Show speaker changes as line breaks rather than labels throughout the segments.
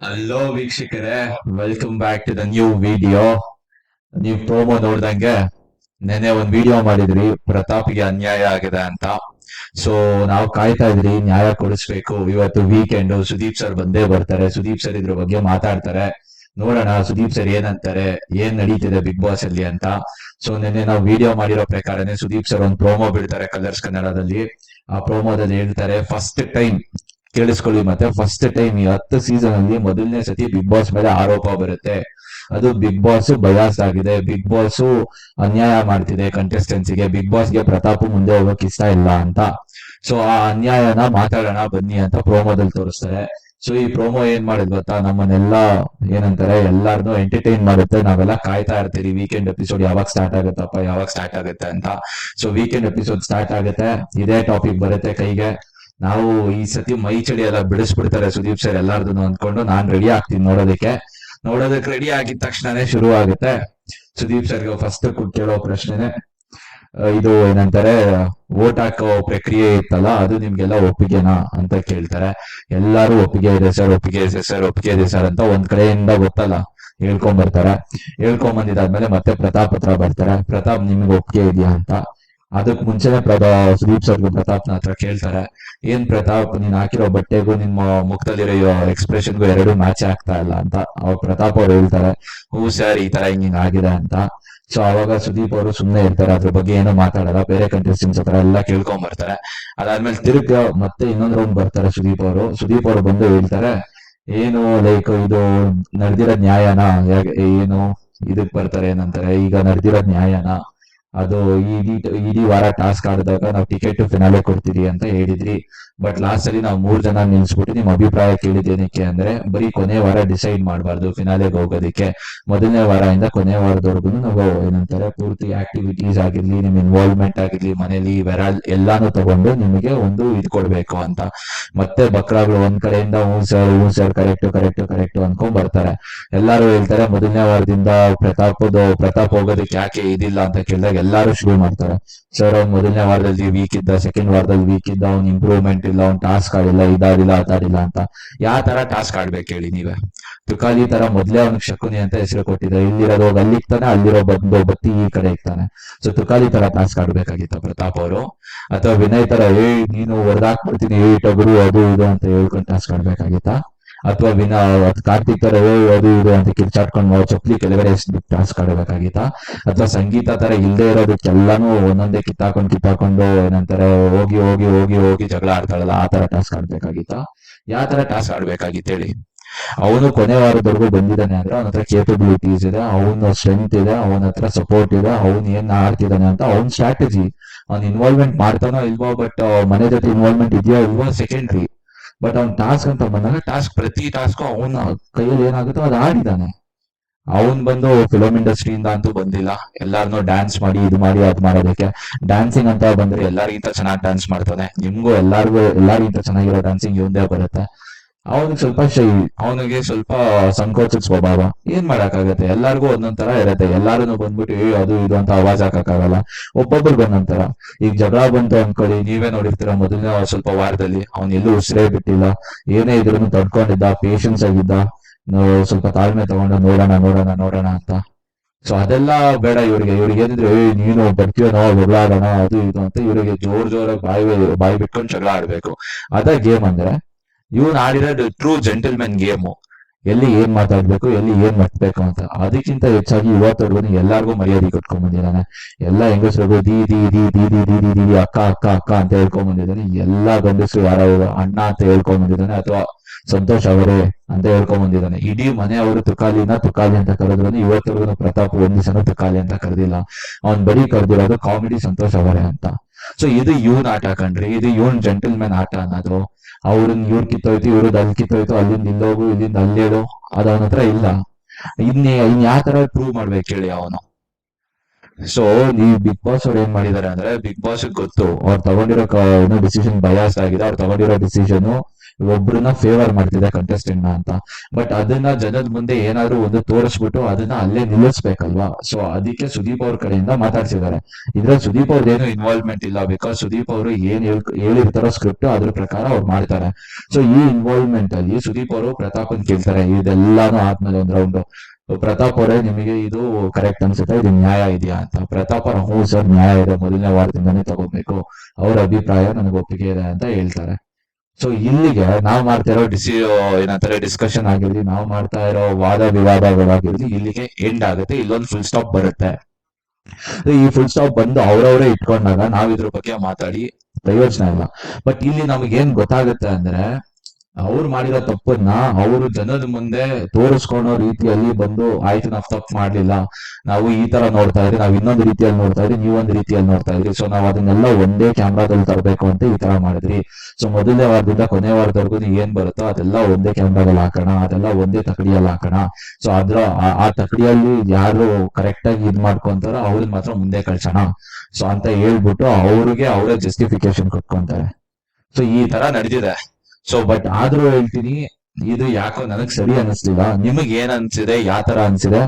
Hello ವೀಕ್ಷಕರೇ welcome back to the new video ನೀವ್ promo ನೋಡ್ದಂಗೆ ನೆನೆ ಒಂದ್ ವಿಡಿಯೋ ಮಾಡಿದ್ರಿ, ಪ್ರತಾಪ್ಗೆ ಅನ್ಯಾಯ ಆಗಿದೆ ಅಂತ. ಸೊ ನಾವು ಕಾಯ್ತಾ ಇದ್ರಿ, ನ್ಯಾಯ ಕೊಡಿಸ್ಬೇಕು. ಇವತ್ತು ವೀಕೆಂಡ್ ಸುದೀಪ್ ಸರ್ ಬಂದೇ ಬರ್ತಾರೆ. ಸುದೀಪ್ ಸರ್ ಇದ್ರ ಬಗ್ಗೆ ಮಾತಾಡ್ತಾರೆ. ನೋಡೋಣ, ಸುದೀಪ್ ಸರ್ ಏನಂತಾರೆ, ಏನ್ ನಡೀತಿದೆ ಬಿಗ್ ಬಾಸ್ ಅಲ್ಲಿ ಅಂತ. ಸೊ ನೆನ್ನೆ ನಾವು ವಿಡಿಯೋ ಮಾಡಿರೋ ಪ್ರಕಾರನೇ ಸುದೀಪ್ ಸರ್ ಒಂದು ಪ್ರೋಮೋ ಬಿಡ್ತಾರೆ ಕಲರ್ಸ್ ಕನ್ನಡದಲ್ಲಿ ಆ ಪ್ರೋಮೋದಲ್ಲಿ ಹೇಳ್ತಾರೆ ಫಸ್ಟ್ ಟೈಮ್ ಕೇಳಿಸ್ಕೊಳ್ಳಿ ಮತ್ತೆ ಫಸ್ಟ್ ಟೈಮ್ ಈ ಹತ್ತು ಸೀಸನ್ ಅಲ್ಲಿ ಮೊದಲನೇ ಸತಿ ಬಿಗ್ ಬಾಸ್ ಮೇಲೆ ಆರೋಪ ಬರುತ್ತೆ. ಅದು ಬಿಗ್ ಬಾಸ್ ಬಯಾಸ್ ಆಗಿದೆ. ಬಿಗ್ ಬಾಸ್ ಅನ್ಯಾಯ ಮಾಡ್ತಿದೆ ಕಂಟೆಸ್ಟೆನ್ಸಿಗೆ ಬಿಗ್ ಬಿಗ್ ಬಾಸ್ಗೆ ಪ್ರತಾಪ್ ಮುಂದೆ ಹೋಗಕ್ ಇಷ್ಟ ಇಲ್ಲ ಅಂತ. ಸೊ ಆ ಅನ್ಯಾಯನ ಮಾತಾಡೋಣ ಬನ್ನಿ ಅಂತ ಪ್ರೋಮೋದಲ್ಲಿ ತೋರಿಸ್ತಾರೆ. ಸೊ ಈ ಪ್ರೋಮೋ ಏನ್ ಮಾಡಿದ್ ಗೊತ್ತಾ? ನಮ್ಮನ್ನೆಲ್ಲ ಏನಂತಾರೆ? ಎಲ್ಲಾರ್ದು ಎಂಟರ್ಟೈನ್ ಮಾಡುತ್ತೆ. ನಾವೆಲ್ಲ ಕಾಯ್ತಾ ಇರ್ತೀವಿ. ವೀಕೆಂಡ್ ಎಪಿಸೋಡ್ ಯಾವಾಗ ಸ್ಟಾರ್ಟ್ ಆಗುತ್ತಪ್ಪ? ಯಾವಾಗ ಸ್ಟಾರ್ಟ್ ಆಗುತ್ತೆ ಅಂತ. ಸೊ ವೀಕೆಂಡ್ ಎಪಿಸೋಡ್ ಸ್ಟಾರ್ಟ್ ಆಗುತ್ತೆ. ಇದೇ ಟಾಪಿಕ್ ಬರುತ್ತೆ ಕೈಗೆ. ನಾವು ಈ ಸತಿ ಮೈ ಚಳಿ ಎಲ್ಲ ಬಿಡಿಸ್ಬಿಡ್ತಾರೆ ಸುದೀಪ್ ಸರ್ ಎಲ್ಲಾರ್ದು ಅನ್ಕೊಂಡು ನಾನ್ ರೆಡಿ ಆಗ್ತೀನಿ ನೋಡೋದಕ್ಕೆ. ನೋಡೋದಕ್ಕೆ ರೆಡಿ ಆಗಿದ ತಕ್ಷಣನೇ ಶುರು ಆಗುತ್ತೆ. ಸುದೀಪ್ ಸರ್ಗೆ ಫಸ್ಟ್ ಕೇಳೋ ಪ್ರಶ್ನೆನೆ. ಇದು ಏನಂತಾರೆ ವೋಟ್ ಹಾಕೋ ಪ್ರಕ್ರಿಯೆ ಇತ್ತಲ್ಲ, ಅದು ನಿಮ್ಗೆಲ್ಲ ಒಪ್ಪಿಗೆನಾ ಅಂತ ಕೇಳ್ತಾರೆ. ಎಲ್ಲಾರು ಒಪ್ಪಿಗೆ ಇದೆ ಸರ್ ಒಪ್ಪಿಗೆ ಇದೆ ಸರ್ ಒಪ್ಪಿಗೆ ಇದೆ ಸರ್ ಅಂತ ಒಂದ್ ಕಡೆಯಿಂದ ಗೊತ್ತಲ್ಲ, ಹೇಳ್ಕೊಂಡ್ ಬರ್ತಾರೆ. ಹೇಳ್ಕೊಂಡ್ ಬಂದಿದ್ದಾದ್ಮೇಲೆ ಮತ್ತೆ ಪ್ರತಾಪ್ ಹತ್ರ ಬರ್ತಾರೆ. ಪ್ರತಾಪ್ ನಿಮ್ಗೆ ಒಪ್ಪಿಗೆ ಇದೆಯಾ ಅಂತ. ಅದಕ್ ಮುಂಚೆನೆ ಪ್ರಭಾ ಸುದೀಪ್ ಸರ್ಗೂ ಪ್ರತಾಪ್ನ ಹತ್ರ ಕೇಳ್ತಾರೆ, ಏನ್ ಪ್ರತಾಪ್, ನೀನ್ ಹಾಕಿರೋ ಬಟ್ಟೆಗೂ ನಿಮ್ಮ ಮುಖದಲ್ಲಿರೋ ಎಕ್ಸ್ಪ್ರೆಷನ್ಗೂ ಎರಡು ಮ್ಯಾಚ್ ಆಗ್ತಾ ಇಲ್ಲ ಅಂತ ಅವಾಗ ಪ್ರತಾಪ್ ಅವ್ರು ಹೇಳ್ತಾರೆ. ಹೂ ಸರ್, ಈ ತರ ಹಿಂಗ್ ಆಗಿದೆ ಅಂತ. ಸೊ ಅವಾಗ ಸುದೀಪ್ ಅವರು ಸುಮ್ನೆ ಇರ್ತಾರೆ, ಅದ್ರ ಬಗ್ಗೆ ಏನೋ ಮಾತಾಡಲ್ಲ, ಬೇರೆ ಕಂಟೆಸ್ಟೆಂಟ್ಸ್ ಹತ್ರ ಎಲ್ಲ ಕೇಳ್ಕೊಂಡ್ ಬರ್ತಾರೆ ಅದಾದ್ಮೇಲೆ ತಿರುಗ ಮತ್ತೆ ಇನ್ನೊಂದ್ ರೌಂಡ್ ಬರ್ತಾರೆ ಸುದೀಪ್ ಅವರು. ಸುದೀಪ್ ಅವರು ಬಂದು ಹೇಳ್ತಾರೆ, ಏನು ಲೈಕ್ ಇದು ನಡೆದಿರೋ ನ್ಯಾಯನಾ? ಏನು, ಇದಕ್ ಬರ್ತಾರೆ ಏನಂತಾರೆ? ಈಗ ನಡೆದಿರೋ ನ್ಯಾಯನ? ಅದು ಇಡೀ ಇಡೀ ವಾರ ಟಾಸ್ಕ್ ಆಡಿದಾಗ ನಾವು ಟಿಕೆಟ್ ಫಿನಾಲೆ ಕೊಡ್ತೀರಿ ಅಂತ ಹೇಳಿದ್ರಿ. ಬಟ್ ಲಾಸ್ಟ್ ಅಲ್ಲಿ ನಾವು ಮೂರ್ ಜನ ನಿಲ್ಸ್ಬಿಟ್ಟು ನಿಮ್ ಅಭಿಪ್ರಾಯ ಕೇಳಿದ್ದೇನಕ್ಕೆ ಅಂದ್ರೆ, ಬರೀ ಕೊನೆ ವಾರ ಡಿಸೈಡ್ ಮಾಡಬಾರ್ದು ಫಿನಾಲೆಗೆ ಹೋಗೋದಕ್ಕೆ. ಮೊದಲನೇ ವಾರದಿಂದ ಕೊನೆ ವಾರದವರೆಗೂ ನಾವು ಏನಂತಾರೆ, ಪೂರ್ತಿ ಆಕ್ಟಿವಿಟೀಸ್ ಆಗಿರ್ಲಿ ನಿಮ್ ಇನ್ವಾಲ್ವ್ಮೆಂಟ್ ಆಗಿರ್ಲಿ, ಮನೇಲಿ ವೆರಾಲ್ ಎಲ್ಲಾನು ತಗೊಂಡು ನಿಮಗೆ ಒಂದು ಇದು ಕೊಡ್ಬೇಕು ಅಂತ. ಮತ್ತೆ ಬಕ್ರಾಗಳು ಒಂದ್ ಕಡೆಯಿಂದ ಹ್ಞೂ ಸರ್ ಹ್ಞೂ ಸರ್ ಕರೆಕ್ಟ್ ಕರೆಕ್ಟ್ ಕರೆಕ್ಟ್ ಅನ್ಕೊಂಡ್ ಬರ್ತಾರೆ. ಎಲ್ಲಾರು ಹೇಳ್ತಾರೆ, ಮೊದಲನೇ ವಾರದಿಂದ ಪ್ರತಾಪದ, ಪ್ರತಾಪ್ ಹೋಗೋದಕ್ಕೆ ಯಾಕೆ ಇದಿಲ್ಲ ಅಂತ ಕೇಳಿದಾಗ ಎಲ್ಲಾರು ಶುರು ಮಾಡ್ತಾರೆ. ಸರ್ ಅವ್ನು ಮೊದಲನೇ ವಾರದಲ್ಲಿ ವೀಕ್ ಇದ್ದ ಸೆಕೆಂಡ್ ವಾರದಲ್ಲಿ ವೀಕ್ ಇದ್ದ, ಅವ್ನ್ ಇಂಪ್ರೂವ್ಮೆಂಟ್ ಇಲ್ಲ, ಅವ್ನ್ ಟಾಸ್ಕ್ ಆಡಿಲ್ಲ ಇದಾಡಿಲ್ಲ ಆತಾಡಿಲ್ಲ ಅಂತ. ಯಾವ ತರ ಟಾಸ್ಕ್ ಆಡ್ಬೇಕು ಹೇಳಿ ನೀವೇ. ತುಕಾಲಿ ತರ ಮೊದ್ಲೇ ಅವ್ನಿಗೆ ಶಕುನಿ ಅಂತ ಹೆಸರು ಕೊಟ್ಟಿದ್ದಾರೆ ಇಲ್ಲಿರೋದು ಅಲ್ಲಿ ಇಕ್ತಾನೆ ಅಲ್ಲಿರೋ ಬಂದು ಬತ್ತಿ ಈ ಕಡೆ ಇರ್ತಾನೆ ಸೊ ತುಕಾಲಿ ತರ ಟಾಸ್ಕ್ ಆಡ್ಬೇಕಾಗಿತ್ತ ಪ್ರತಾಪ್ ಅವರು. ಅಥವಾ ವಿನಯ್ ತರ ಏ ನೀನು ಹೊಡೆದಾಕ್ಬಿಡ್ತೀನಿ ಏ ಟಗರು ಅದು ಇದು ಅಂತ ಹೇಳ್ಕೊಂಡು ಟಾಸ್ಕ್ ಆಡ್ಬೇಕಾಗಿತ್ತಾ? ಅಥವಾ ವಿನ ಕಾರ್ತಿಕ್ ತರ ಓ ಅದು ಇದು ಅಂತ ಕಿರ್ಚಾಡ್ಕೊಂಡು ಚಪ್ಪಲಿ ಕೆಳಗಡೆ ಎಸ್ಬಿಟ್ಟು ಟಾಸ್ಕ್ ಆಡಬೇಕಾಗಿತ್ತಾ ಅಥವಾ ಸಂಗೀತ ತರ ಇಲ್ಲದೆ ಇರೋದಕ್ಕೆಲ್ಲಾನು ಒಂದೊಂದೇ ಕಿತ್ತಾಕೊಂಡು ಕಿತ್ತಾಕೊಂಡು ಏನಂತಾರೆ, ಹೋಗಿ ಹೋಗಿ ಹೋಗಿ ಹೋಗಿ ಜಗಳ ಆಡ್ತಾಳಲ್ಲ, ಆ ತರ ಟಾಸ್ಕ್ ಆಡ್ಬೇಕಾಗಿತ್ತಾ ಯಾವ ತರ ಟಾಸ್ಕ್ ಆಡ್ಬೇಕಾಗಿತ್ತು ಹೇಳಿ? ಅವನು ಕೊನೆ ವಾರದವರೆಗೂ ಬಂದಿದ್ದಾನೆ ಅಂದ್ರೆ ಅವನ ಹತ್ರ ಕೇಪಬಿಲಿಟೀಸ್ ಇದೆ, ಅವನ ಸ್ಟ್ರೆಂತ್ ಇದೆ, ಅವನ ಹತ್ರ ಸಪೋರ್ಟ್ ಇದೆ, ಅವನ್ ಏನ್ ಆಡ್ತಿದ್ದಾನೆ ಅಂತ ಅವನ್ ಸ್ಟ್ರಾಟಜಿ ಅವ್ನ ಇನ್ವಾಲ್ವ್ಮೆಂಟ್ ಮಾಡ್ತಾನೋ ಇಲ್ವೋ ಬಟ್ ಮನೆ ಜೊತೆ ಇನ್ವಾಲ್ವ್ಮೆಂಟ್ ಇದೆಯೋ ಇಲ್ವೋ ಸೆಕೆಂಡ್ರಿ ಬಟ್ ಅವ್ನ್ ಟಾಸ್ಕ್ ಅಂತ ಬಂದಾಗ ಟಾಸ್ಕ್ ಪ್ರತಿ ಟಾಸ್ಕ್ ಅವನ ಕೈಯಲ್ಲಿ ಏನಾಗುತ್ತೋ ಅದು ಆಡಿದಾನೆ. ಅವನ್ ಬಂದು ಫಿಲಮ್ ಇಂಡಸ್ಟ್ರಿಯಿಂದ ಅಂತೂ ಬಂದಿಲ್ಲ. ಎಲ್ಲಾರನ್ನೂ ಡ್ಯಾನ್ಸ್ ಮಾಡಿ, ಇದು ಮಾಡಿ, ಅದ್ ಮಾಡೋದಕ್ಕೆ. ಡ್ಯಾನ್ಸಿಂಗ್ ಅಂತ ಬಂದ್ರೆ ಎಲ್ಲರಿಗಿಂತ ಚೆನ್ನಾಗಿ ಡ್ಯಾನ್ಸ್ ಮಾಡ್ತಾನೆ. ನಿಮ್ಗೂ ಎಲ್ಲಾರ್ಗು, ಎಲ್ಲಾರಿಗಿಂತ ಚೆನ್ನಾಗಿರೋ ಡ್ಯಾನ್ಸಿಂಗ್ ಇವಂದೇ ಬರುತ್ತೆ. ಅವನಿಗೆ ಸ್ವಲ್ಪ ಶೈ, ಅವನಿಗೆ ಸ್ವಲ್ಪ ಸಂಕೋಚದ ಸ್ವಭಾವ. ಏನ್ ಮಾಡಕ್ಕಾಗತ್ತೆ? ಎಲ್ಲಾರ್ಗು ಒಂದೊಂದ್ ತರ ಇರತ್ತೆ. ಎಲ್ಲಾರು ಬಂದ್ಬಿಟ್ಟು ಅದು ಇದು ಅಂತ ಅವಾಜ್ ಹಾಕಕ್ಕಾಗಲ್ಲ. ಒಬ್ಬೊಬ್ರು ಬಂದಂತರ ಈಗ ಜಗಳ ಬಂತು ಅನ್ಕೊಳ್ಳಿ, ನೀವೇ ನೋಡಿರ್ತೀರ ಮೊದಲನೇ ಸ್ವಲ್ಪ ವಾರದಲ್ಲಿ. ಅವ್ನ್ ಎಲ್ಲೂ ಉಸಿರೇ ಬಿಟ್ಟಿಲ್ಲ. ಏನೇ ಇದ್ರು ತಡ್ಕೊಂಡಿದ್ದ ಪೇಶನ್ಸ್ ಆಗಿದ್ದ. ನಾವು ಸ್ವಲ್ಪ ತಾಳ್ಮೆ ತಗೊಂಡು ನೋಡೋಣ ನೋಡೋಣ ನೋಡೋಣ ಅಂತ. ಸೊ ಅದೆಲ್ಲ ಬೇಡ ಇವ್ರಿಗೆ. ಇವ್ರಿಗೆ ಏನಿದ್ರೆ ನೀನು ಜಗಳ ಆಡೋಣ ಅದು ಇದು ಅಂತ ಇವರಿಗೆ ಜೋರ್ ಜೋರಾಗಿ ಬಾಯಿ ಬಾಯಿ ಬಿಟ್ಕೊಂಡು ಜಗಳ ಆಡ್ಬೇಕು. ಅದ ಗೇಮ್ ಅಂದ್ರೆ ಇವ್ನು ಆಡಿರೋದು ಟ್ರೂ ಜೆಂಟಲ್ಮೆನ್ ಗೇಮು ಎಲ್ಲಿ ಏನ್ ಮಾತಾಡ್ಬೇಕು, ಎಲ್ಲಿ ಏನ್ ಮಾಡ್ಬೇಕು ಅಂತ. ಅದಕ್ಕಿಂತ ಹೆಚ್ಚಾಗಿ ಇವತ್ತವರೆಗೂ ಎಲ್ಲಾರ್ಗು ಮರ್ಯಾದೆ ಕಟ್ಕೊಂಡ್ ಬಂದಿದ್ದಾನೆ ಎಲ್ಲ ಹೆಂಗಸರು ದಿ ದಿ ದಿ ದಿ ದಿ ದಿ ದಿ ದಿ ಅಕ್ಕ ಅಕ್ಕ ಅಕ್ಕ ಅಂತ ಹೇಳ್ಕೊಂಡ್ ಬಂದಿದ್ದಾನೆ. ಎಲ್ಲಾ ಗಂಡಸರು ಯಾರೋ ಅಣ್ಣ ಅಂತ ಹೇಳ್ಕೊಂಡ್ ಬಂದಿದ್ದಾನೆ ಅಥವಾ ಸಂತೋಷ್ ಅವರೇ ಅಂತ ಹೇಳ್ಕೊಂಡ್ ಬಂದಿದ್ದಾನೆ. ಇಡೀ ಮನೆ ಅವರು ತುಕಾಲಿನ ತುಕಾಲಿ ಅಂತ ಕರೆದ್ರು. ಇವತ್ತವರೆಗೂ ಪ್ರತಾಪ್ ಒಂದ್ ದಿವಸನೂ ತುಕಾಲಿ ಅಂತ ಕರೆದಿಲ್ಲ. ಅವ್ನ್ ಬರೀ ಕರೆದಿರೋದು ಕಾಮಿಡಿ ಸಂತೋಷ್ ಅವರೇ ಅಂತ. ಸೊ ಇದು ಇವನ್ ಆಟ ಕಣ್ರಿ. ಇದು ಇವನ್ ಜೆಂಟಲ್ಮೆನ್ ಆಟ ಅನ್ನೋದು. ಅವ್ರನ್ನ ಇವ್ರ ಕಿತ್ತೋಯ್ತು ಇವ್ರದ್ದು ಅಲ್ಲಿ ಕಿತ್ತೋಯ್ತು ಅಲ್ಲಿಂದ ಇಲ್ಲೋಗು ಇಲ್ಲಿಂದ ಅಲ್ಲೇಳು, ಅದು ಅವನ ಹತ್ರ ಇಲ್ಲ. ಇನ್ನೇ ಇನ್ ಯಾವ ತರ ಪ್ರೂವ್ ಮಾಡ್ಬೇಕು ಹೇಳಿ ಅವನು? ಸೊ ಈ ಬಿಗ್ ಬಾಸ್ ಅವ್ರು ಏನ್ ಮಾಡಿದಾರೆ ಅಂದ್ರೆ ಬಿಗ್ ಬಾಸ್ ಗೊತ್ತು. ಅವ್ರು ತಗೊಂಡಿರೋ ಏನೋ ಡಿಸಿಷನ್ ಬಯಾಸ್ ಆಗಿದೆ. ಅವ್ರು ತಗೊಂಡಿರೋ ಡಿಸಿಷನ್ ಒಬ್ರನ್ನ ಫೇವರ್ ಮಾಡ್ತಿದೆ ಕಂಟೆಸ್ಟೆಂಟ್ ಅಂತ. ಬಟ್ ಅದನ್ನ ಜನದ ಮುಂದೆ ಏನಾದ್ರು ಒಂದು ತೋರಿಸ್ಬಿಟ್ಟು ಅದನ್ನ ಅಲ್ಲೇ ನಿಲ್ಲಿಸ್ಬೇಕಲ್ವಾ? ಸೊ ಅದಕ್ಕೆ ಸುದೀಪ್ ಅವ್ರ ಕಡೆಯಿಂದ ಮಾತಾಡ್ಸಿದ್ದಾರೆ. ಇದ್ರಲ್ಲಿ ಸುದೀಪ್ ಅವ್ರದ್ದು ಏನು ಇನ್ವಾಲ್ವ್ಮೆಂಟ್ ಇಲ್ಲ ಬಿಕಾಸ್ ಸುದೀಪ್ ಅವರು ಏನ್ ಹೇಳ್- ಹೇಳಿರ್ತಾರೋ ಸ್ಕ್ರಿಪ್ಟ್ ಅದ್ರ ಪ್ರಕಾರ ಅವ್ರು ಮಾಡ್ತಾರೆ. ಸೊ ಈ ಇನ್ವಾಲ್ವ್ಮೆಂಟ್ ಅಲ್ಲಿ ಸುದೀಪ್ ಅವರು ಅಂತ ಕೇಳ್ತಾರೆ, ಇದೆಲ್ಲಾನು ಆದ್ಮೇಲೆ ಒಂದ್ ರೌಂಡ್ ಪ್ರತಾಪ್ ಅವರೇ, ನಿಮಗೆ ಇದು ಕರೆಕ್ಟ್ ಅನ್ಸುತ್ತೆ? ಇದು ನ್ಯಾಯ ಇದೆಯಾ? ಅಂತ. ಪ್ರತಾಪ್ ಅವ್ರ, ಹ್ಞೂ ಸರ್, ನ್ಯಾಯ ಇದೆ. ಮೊದಲನೇ ವಾರದಿಂದಾನೇ ತಗೋಬೇಕು. ಅವ್ರ ಅಭಿಪ್ರಾಯ ನನಗೆ ಒಪ್ಪಿಗೆ ಇದೆ ಅಂತ ಹೇಳ್ತಾರೆ. ಸೊ ಇಲ್ಲಿಗೆ ನಾವು ಮಾಡ್ತಾ ಇರೋ ಡಿಸಿ ಏನಂತಾರೆ ಡಿಸ್ಕಷನ್ ಆಗಿರ್ಲಿ, ನಾವು ಮಾಡ್ತಾ ಇರೋ ವಾದ ವಿವಾದಗಳಾಗಿರ್ಲಿ, ಇಲ್ಲಿಗೆ ಎಂಡ್ ಆಗುತ್ತೆ. ಇಲ್ಲೊಂದು ಫುಲ್ ಸ್ಟಾಪ್ ಬರುತ್ತೆ. ಈ ಫುಲ್ ಸ್ಟಾಪ್ ಬಂದು ಅವ್ರವರೇ ಇಟ್ಕೊಂಡಾಗ ನಾವ್ ಇದ್ರ ಬಗ್ಗೆ ಮಾತಾಡಿ, ಪ್ರಯೋಜನ ಇಲ್ಲ. ಬಟ್ ಇಲ್ಲಿ ನಮಗೆ ಏನ್ ಗೊತ್ತಾಗುತ್ತೆ ಅಂದ್ರೆ ಅವ್ರು ಮಾಡಿರೋ ತಪ್ಪನ್ನ ಅವರು ಜನದ ಮುಂದೆ ತೋರಿಸ್ಕೊಳೋ ರೀತಿಯಲ್ಲಿ ಬಂದು ಆಯ್ತು, ನಾವ್ ತಪ್ಪು ಮಾಡ್ಲಿಲ್ಲ. ನಾವು ಈ ತರ ನೋಡ್ತಾ ಇದ್ರಿ, ನಾವ್ ಇನ್ನೊಂದು ರೀತಿಯಲ್ಲಿ ನೋಡ್ತಾ ಇದ್ರಿ ನೀವೊಂದು ರೀತಿಯಲ್ಲಿ ನೋಡ್ತಾ ಇದ್ರಿ. ಸೊ ನಾವ್ ಅದನ್ನೆಲ್ಲ ಒಂದೇ ಕ್ಯಾಮ್ರಾದಲ್ಲಿ ತರಬೇಕು ಅಂತ ಈ ತರ ಮಾಡಿದ್ರಿ. ಸೊ ಮೊದಲನೇ ವಾರದಿಂದ ಕೊನೆ ವಾರದವರೆಗೂ ಏನ್ ಬರುತ್ತೋ ಅದೆಲ್ಲ ಒಂದೇ ಕ್ಯಾಮ್ರಾದಲ್ಲಿ ಹಾಕೋಣ, ಅದೆಲ್ಲ ಒಂದೇ ತಕಡಿಯಲ್ಲಿ ಹಾಕೋಣ. ಸೊ ಅದ್ರ ಆ- ತಕಡಿಯಲ್ಲಿ ಯಾರು ಕರೆಕ್ಟ್ ಆಗಿ ಇದ್ ಮಾಡ್ಕೊಂತಾರೋ ಅವ್ರನ್ನ ಮಾತ್ರ ಮುಂದೆ ಕಳ್ಸೋಣ. ಸೊ ಅಂತ ಹೇಳ್ಬಿಟ್ಟು ಅವ್ರಿಗೆ ಅವರೇ ಜಸ್ಟಿಫಿಕೇಶನ್ ಕೊಟ್ಕೊಂತಾರೆ. ಸೊ ಈ ತರ ನಡೆದಿದೆ. ಸೊ ಬಟ್ ಆದ್ರೂ ಹೇಳ್ತೀನಿ, ಇದು ಯಾಕೋ ನನಗ್ ಸರಿ ಅನಿಸ್ಲಿಲ್ಲ ನಿಮಗ್ ಏನ್ ಅನ್ಸಿದೆ, ಯಾವ ತರ ಅನ್ಸಿದೆ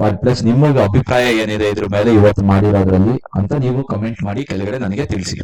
ಬಟ್ ಪ್ಲಸ್ ನಿಮಗ್ ಅಭಿಪ್ರಾಯ ಏನಿದೆ ಇದ್ರ ಮೇಲೆ ಇವತ್ತು ಮಾಡಿರೋದ್ರಲ್ಲಿ ಅಂತ ನೀವು ಕಮೆಂಟ್ ಮಾಡಿ, ಕೆಳಗಡೆ ನನಗೆ ತಿಳಿಸಿ.